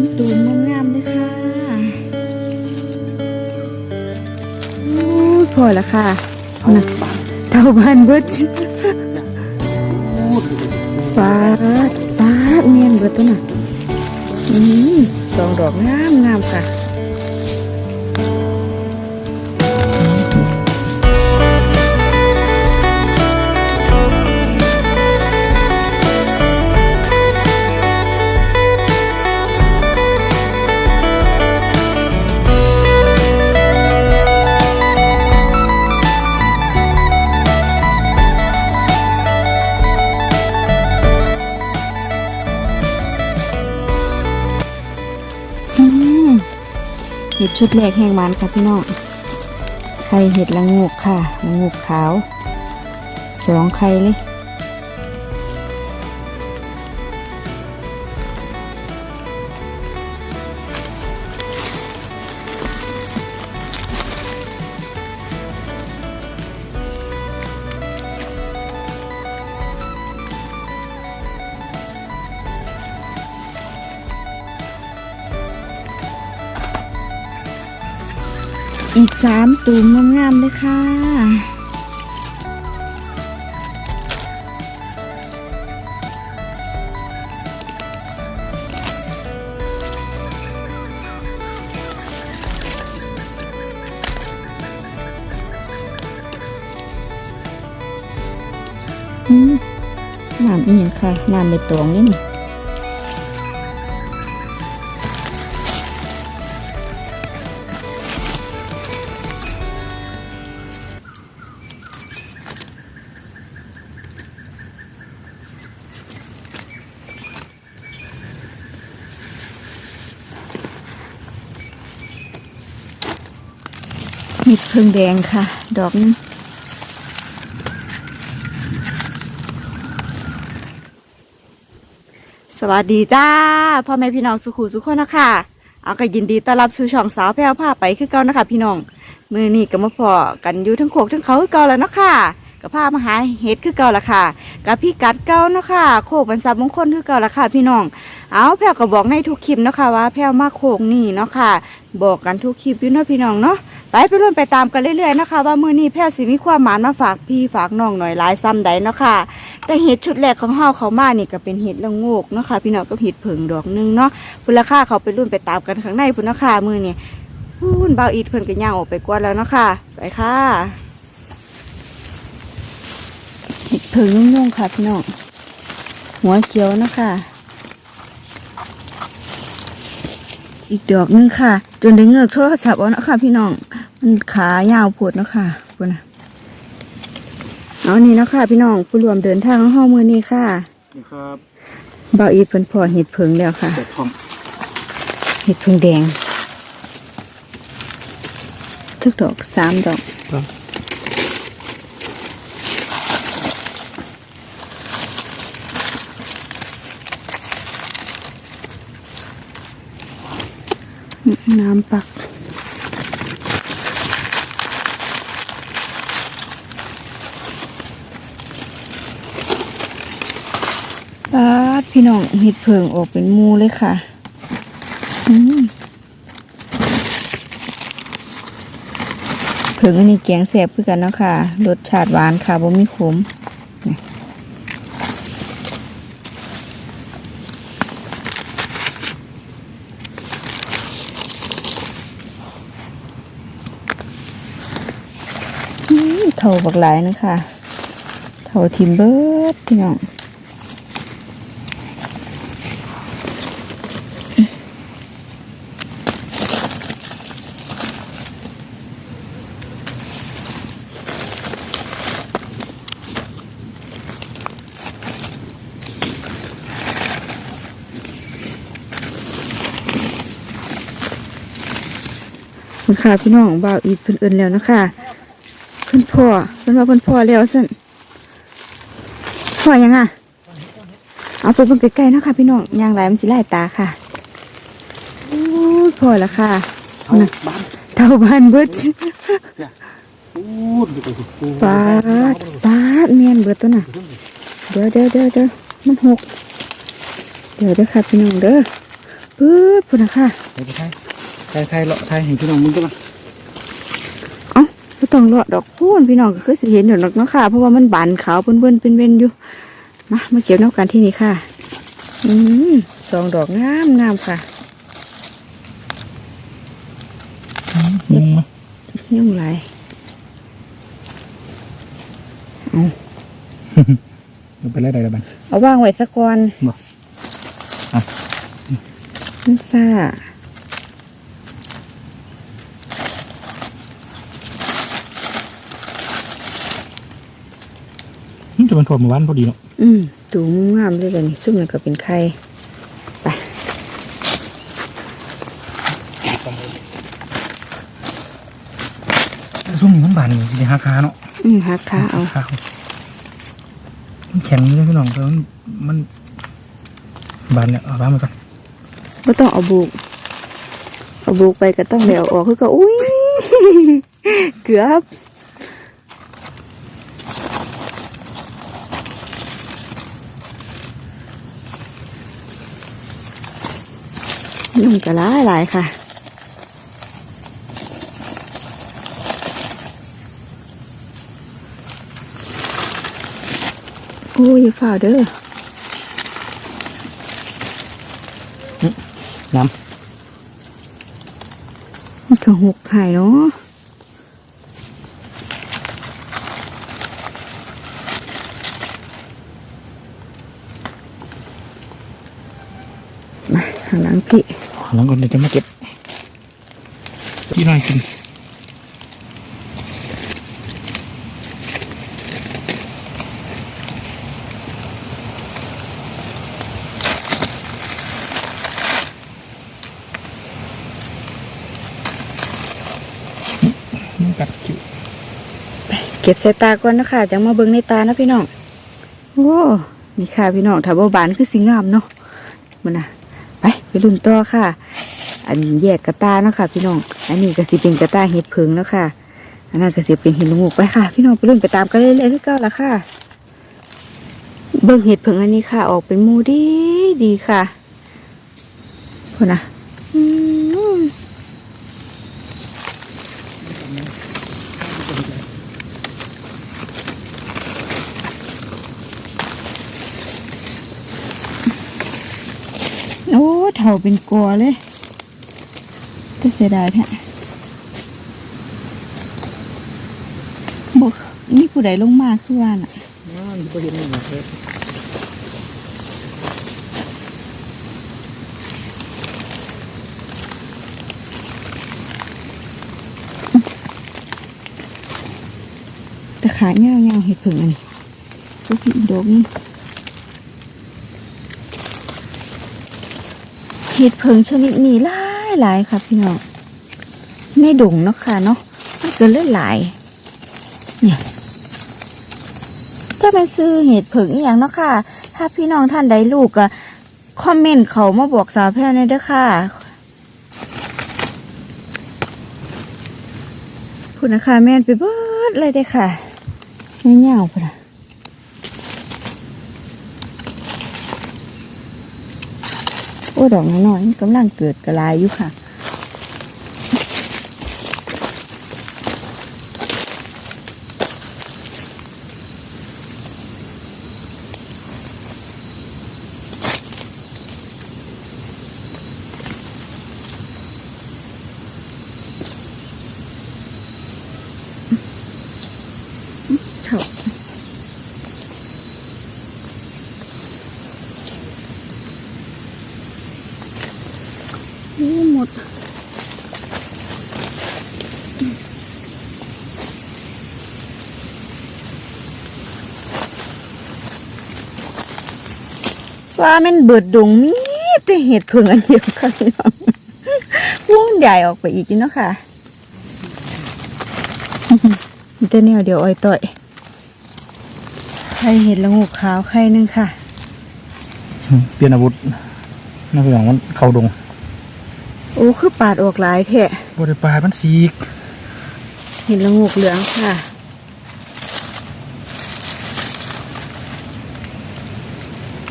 ามตูนงามๆเลยค่ะโอ้ยพอละค่ะนะเท่าบ้านเบิดฟ้าดปาดเมียนเบิดตัวน่ะอืมสองดอกงามงามค่ะ ชุดแรกแห้งมันค่ะพี่น้องไข่เห็ดละงูกค่ะละงูกขาวสองไข่เลย อีกสามตูมงามๆเลยค่ะ น้ำอีหยังค่ะ น้ำใบตองนี่นี่ ห็ดเพิงแดงค่ะ ดอกนึงสวัสดีจ้าพ่อแม่พี่น้องสุขุสุขคนนะคะเอาก็ยินดีต้อนรับสู่ช่องสาวแพรวผ้าไปคือเก่านะคะพี่น้องมือนี้ก็มาพอกันอยู่ทั้งโขกทั้งเขาคือเก่าแล้วเนาะค่ะกับผ้ามาหาเห็ดคือเก่าละค่ะกับพี่กัดเก่าเนาะค่ะโคกบรรษัทมงคลคือเก่าละค่ะ พี่น้องเอาแพรวก็บอกในทุกคลิปเนาะค่ะว่าแพรวมาโคกนี่เนาะค่ะ บอกกันทุกคลิปอยู่เนาะพี่น้องเนาะ ไปไปรุ่นไปตามกันเรื่อยๆนะคะ ว่ามือนี้แพทย์สิมีความหมานมาฝากพี่ฝากน้องหน่อยหลายซ้ำใดเนาะค่ะ แต่เห็ดชุดแรกของเฮาเขามานี่ก็เป็นเห็ดละโงกเนาะค่ะพี่น้องก็เห็ดเผิงดอกหนึงเนาะพุ่นราคาเขาไปรุ่นไปตามกันข้างในพุ่นเนาะค่ะมื้อนี้พุ่นเบาอีดเพิ่นก็ย่างออกไปกวนแล้วเนาะค่ะไปค่ะเห็ดเผิงนุ่งๆค่ะพี่น้องหัวเขียวเนาะค่ะอีกดอกหนึงค่ะ จนได้เงือกโทรศัพท์เอาเนาะค่ะพี่น้อง มันขายาวปวดเนาะค่ะปวดนะเอานี่เนาะค่ะพี่น้องผู้รวมเดินทางห้องมือนี้ค่ะนี่ครับบ่าวอีดเพิ่นพอเห็ดเพิงแล้วค่ะ เจ็ดทองเห็ดเพิงแดงทุกดอกสามดอก น้ำปัก ปาด พี่น้องเห็ดเพิงออกเป็นมูเลยค่ะเพิงอันนี้แกงแสบคือกันเนาะค่ะรสชาติหวานค่ะบ่มีขมเท่าบักหลายนึงค่ะเท่าทิมเบิร์ดพี่น้อง คุณค่ะพี่น้องบ่าวอีดเพิ่นเอินแล้วนะคะเพิ่นพ่อเพิ่นว่าเพิ่นพ่อแล้วสั่นพ่อยังอะเอาไปเบิ่งใกล้ๆเนาะคะพี่น้องยางไรมันสิไล่ตาค่ะโอ้ยพ่อละค่ะเอาบ้านเท่าบ้านเบิดพูดดูดูดูปาดปาดเมียนเบิดตัวน่ะเดี๋ยวเดี๋ยวเดี๋ยวเดี๋ยวมันหกเดี๋ยวเด้อค่ะพี่น้องเด้อปึ๊บพุ่นนะคะไปไป ไทยไทยไทยเลาะไทยเห็นพี่น้องมึงกันมาเอ้าบ่ต้องเลาะดอกพูนพี่น้องก็คือสิเห็นอยู่ดอกเนาะค่ะ เพราะว่ามันบานขาวเปิ้นๆเป็นเว้นอยู่มามาเก็บน้ำกันที่นี่ค่ะ อืมสองดอกงามงามค่ะมึงมายุ่งไรเดี๋ยวไปไล่ใดละบันเอาวางไว้สักก่อนบ่อะมันซ่า จะเป็นพอหมู่บ้านพอดีเนาะอืมดูงามเลยเลยนี่ซุ่มนั่นก็เป็นไข่ไปซุ่มนี่มันบานนี่สิหาคาเนาะอืมหักขาเอาคามันแข็งอยู่เลยพี่น้องแต่มันมันบานเนี่ยเอาบ้านมาก่อนก็ต้องเอาบุกเอาบุกไปก็ต้องเดี๋ยวออกคือก็อุ้ยเกือบ ยุ่งกะหลายหลายค่ะโอ้ยอย่าฝ่าเด้อน้มันก็หกหายเนาะมาข้างหลังพี่ำ หลังก่อนเดี๋ยวจะมาเก็บพี่น้อยกินมันกัดคิวเก็บใส่ตาก่อนนะคะจังมาเบิ่งในตานะพี่น้องโอ้นี่ค่ะพี่น้องถ้าบ่บานคือสีงามเนาะมันน่ะ ไปไปลุ้นต่อค่ะ อันแยกกระตาเนาะค่ะ พี่น้อง อันนี้ก็สิเป็นกระตาเห็ดเพิงเนาะค่ะ อันนั้นก็สิเป็นเห็ดละงูกไปค่ะ พี่น้องไปลุ้นไปตามกันเรื่อยๆคือเก้าละค่ะ เบิ่งเห็ดเพิงอันนี้ค่ะ ออกเป็นมูดีดีค่ะพุ่นนะอืมโอ้ เถาเป็นกลัวเลยจะเสียดายแท้บอกนี่ผู้ใดลงมาคือว่าน่ะน้าวอยู่ประเด็นนี้นะเฮ็ดแต่ขาเงาเงาเห็ดผึ่งอันนี้ก็พี่ดกนี่ เห็ดผึ่งชนิดนี้หลายหลายค่ะพี่น้องในดงเนาะค่ะเนาะมันเกิดเลือดหลายเนี่ยถ้าเป็นซื้อเห็ดผึ่งอีกอย่างเนาะค่ะ ถ้าพี่น้องท่านใดลูกก็คอมเมนต์เขามาบอกสาวแพร่ในอยเด้อค่ะพูดนะคะแม่นไปเบิดเลยเด้อค่ะเงี้ยวๆพุ่นน่ะ อ้ดอกน้อยๆกำลังเกิดกระลายอยู่ค่ะเถอะนี่หมด ว่ามันเบิดดงมีแต่เห็ดเพิ่งอันเดียวค่ะพี่น้องว่นใหญ่ออกไปอีกอยู่เนาะค่ะมีแต่แนวเดียวอ้อยต่อยไข่เห็ดละงูขาวไข่หนึงค่ะ เปลี่ยนอาวุธน่าเป็นอย่างมันเข้าดง โอ้คือปาดออกหลายแท้บริปลายมันสีกเห็ดละงูเหลืองค่ะ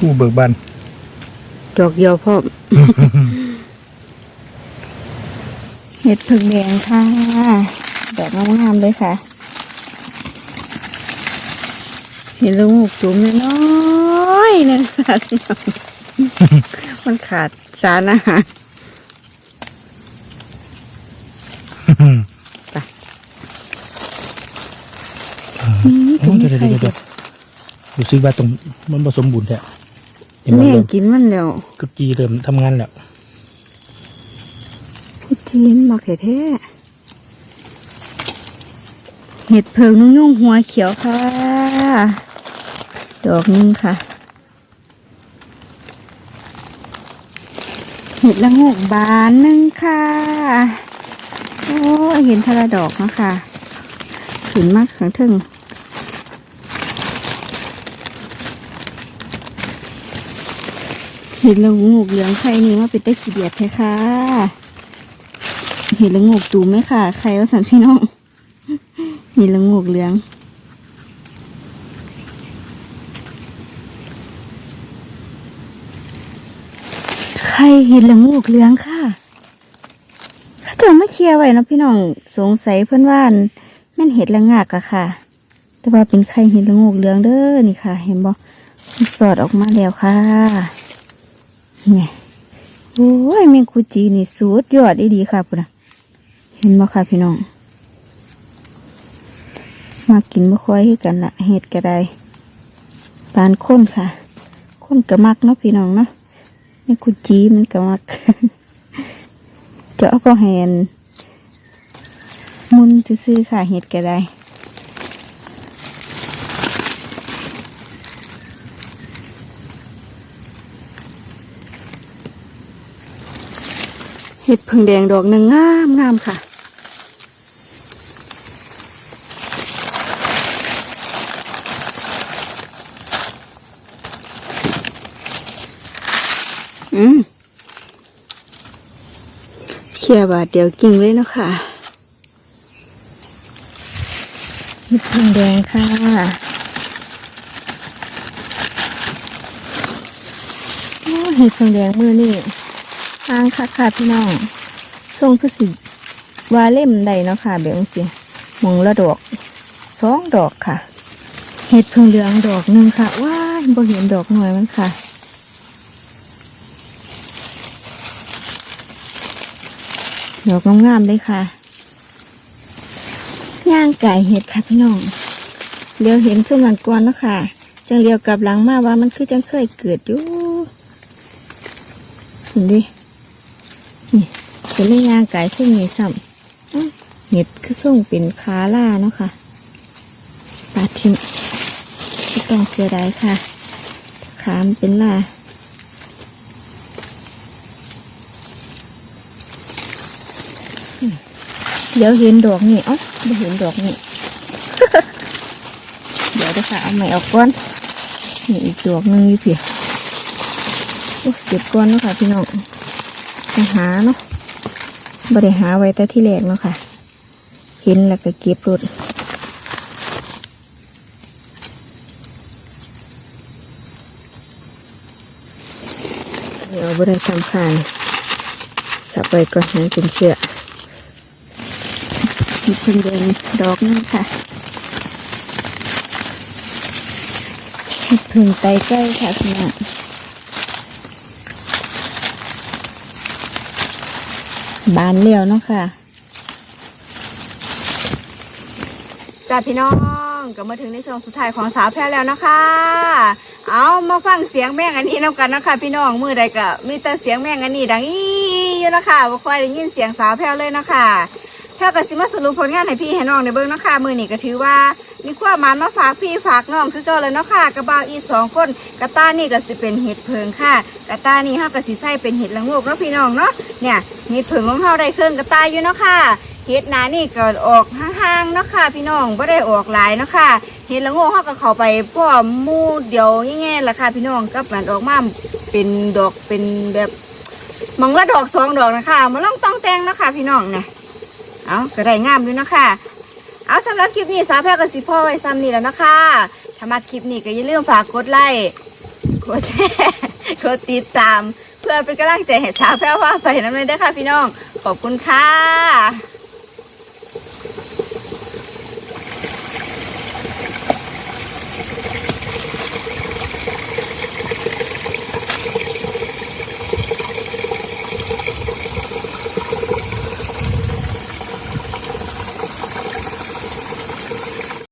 ผู้เบิกบานดอกเดียวพ่อมเห็ดผึ่งแดงค่ะ ดอกงามๆเลยค่ะ เห็นลูกหมูจุ่มน้อยๆนึงค่ะพี่น้องมันขาดสารอาหารไปอืมโอ้เดี๋ยวเดี๋ยวเดี๋ยวเดี๋ยวรู้สึกว่าตรงมันผสมบูรณ์แท้เห็นไหมแม่งเริ่มกินมันแล้วกึจีเริ่มทำงานแล้วพูดจีนมาแค่แท้เห็ดเพิงนุ่งยุ่งหัวเขียวค่ะ ดอกหนึงค่ะ เห็ดละโงกบานหนึ่งค่ะ โอ้ยเห็นทะละดอกเนาะคะขึ้นมากข้างเทึง เห็ดละโงกเหลืองไข่นี่ว่าเป็นตะขี้เดียดแท้ค่ะ เห็ดละโงกตูมไหมค่ะใครว่าสันพี่น้อง เห็ดละโงกเหลืองใครเห็ดละโงกเหลืองค่ะเขาจะมาเคลียร์ไว้นะพี่น้องสงสัยเพื่อนว่านแม่นเห็ดละงากอะค่ะ แต่ว่าเป็นไข่เห็ดละโงกเหลืองเด้อนี่ค่ะ เห็นบ่มันสอดออกมาแล้วค่ะ เนี่ยโอ้ยแมงคูจีนี่สุดยอดดีๆค่ะปุ่นนะเห็นบ่ค่ะพี่น้อง มากินบ่ค่อยให้กันละเห็ดก็ได้ปานข้นค่ะข้นกระมักเนาะพี่น้องเนาะแมงคูจีมันกระมักจะเอาก็แหนมุนซื้อค่ะเห็ดก็ได้ เห็ดผึ่งแดงดอกหนึ่งงามงามค่ะ อืมเขี่ยบาทเดียวกิ่งเลยเนาะค่ะเห็ดผึ่งแดงค่ะโอ้เห็ดผึ่งแดงมือนี่ ทางค่ะค่ะพี่น้องทรงคือสิวาเล่มใดเนาะค่ะแบบนี้สิมองละดอกสองดอกค่ะ เห็ดพึ่งเหลืองดอกหนึ่งค่ะ ว้ายบ่เห็นดอกหน่อยมันค่ะดอกงามๆเลยค่ะย่างไก่เห็ดค่ะพี่น้องเดี๋ยวเห็นช่วงหลังก่อนเนาะค่ะ จังเรียวกลับหลังมาว่ามันคือจังเคยเกิดอยู่เห็นดิ นี่เป็นเรื่องยางไก่ซึ่งมีซ้ำอื้อเห็ดคือส่งเป็นคาล่าเนาะค่ะปาดทิ้งไม่ต้องเสียดายค่ะ ขามเป็นล่าเดี๋ยวเห็นดอกนี่เอ้าไม่เห็นดอกนี่เดี๋ยวจะค่ะเอาใหม่ออกก่อนนี่อีกดอกหนึงอยู่เพียโอ้เก็บก้อนเนาะค่ะพี่น้อง หาเนาะบริหาไว้แต่ที่แรกเนาะค่ะ เห็นแล้วก็เก็บรถเดี๋ยวบริทำคานสับไปก่อนให้เป็นเชือกมีเพิ่งเดินดอกนึงค่ะเพิ่งไตใกล้ค่ะพี่น้อง บานเลี้ยวเนาะค่ะจ้าพี่น้องก็มาถึงในช่วงสุดท้ายของสาวแพรแล้วนะคะ เอามาฟังเสียงแม่งอันนี้นำกันนะคะ พี่น้องมือใดก็มีแต่เสียงแม่งอันนี้ดังอีอยู่นะคะบ่ค่อยได้ยินเสียงสาวแพรเลยนะคะ แพรก็สิมาสรุปผลงานให้พี่ให้น้องในเบิ้งเนาะคะมือนี้ก็ถือว่ามีความมานมาฝากพี่ฝากน้องคือเก่าเลยเนาะค่ะกระบ่าวอีสองคนกระต้านี่ก็สิเป็นเห็ดเพิงค่ะกระต้านี่เฮาก็สิใส่เป็นเห็ดละงกเนาะพี่น้องเนาะเนี่ยเห็ดเพิงของเฮาได้เครื่องกระต้าอยู่เนาะค่ะเห็ดหนานี่ก็ออกห่างๆเนาะค่ะ พี่น้องบ่ได้ออกหลายเนาะค่ะเห็ดละโงกเฮาก็เข้าไปพ่อมู่เดียวแง่ๆละค่ะ พี่น้องกับมันออกมาเป็นดอกเป็นแบบมองละดอกสองดอกนะคะมาลองต้องแต่งเนาะค่ะ พี่น้องเนี่ย เอาก็ได้งามอยู่นะค่ะเอาสำหรับคลิปนี้สาวแพรกับสิพ่อไว้ซ้ำนี่แล้วนะคะถ้ามาคลิปนี้ก็อย่าลืมฝากกดไลค์กดแชร์กดติดตาม เพื่อเป็นกำลังใจให้สาวแพ้ว่าไปน้ำเลยด้ค่ะพี่น้อง ขอบคุณค่ะ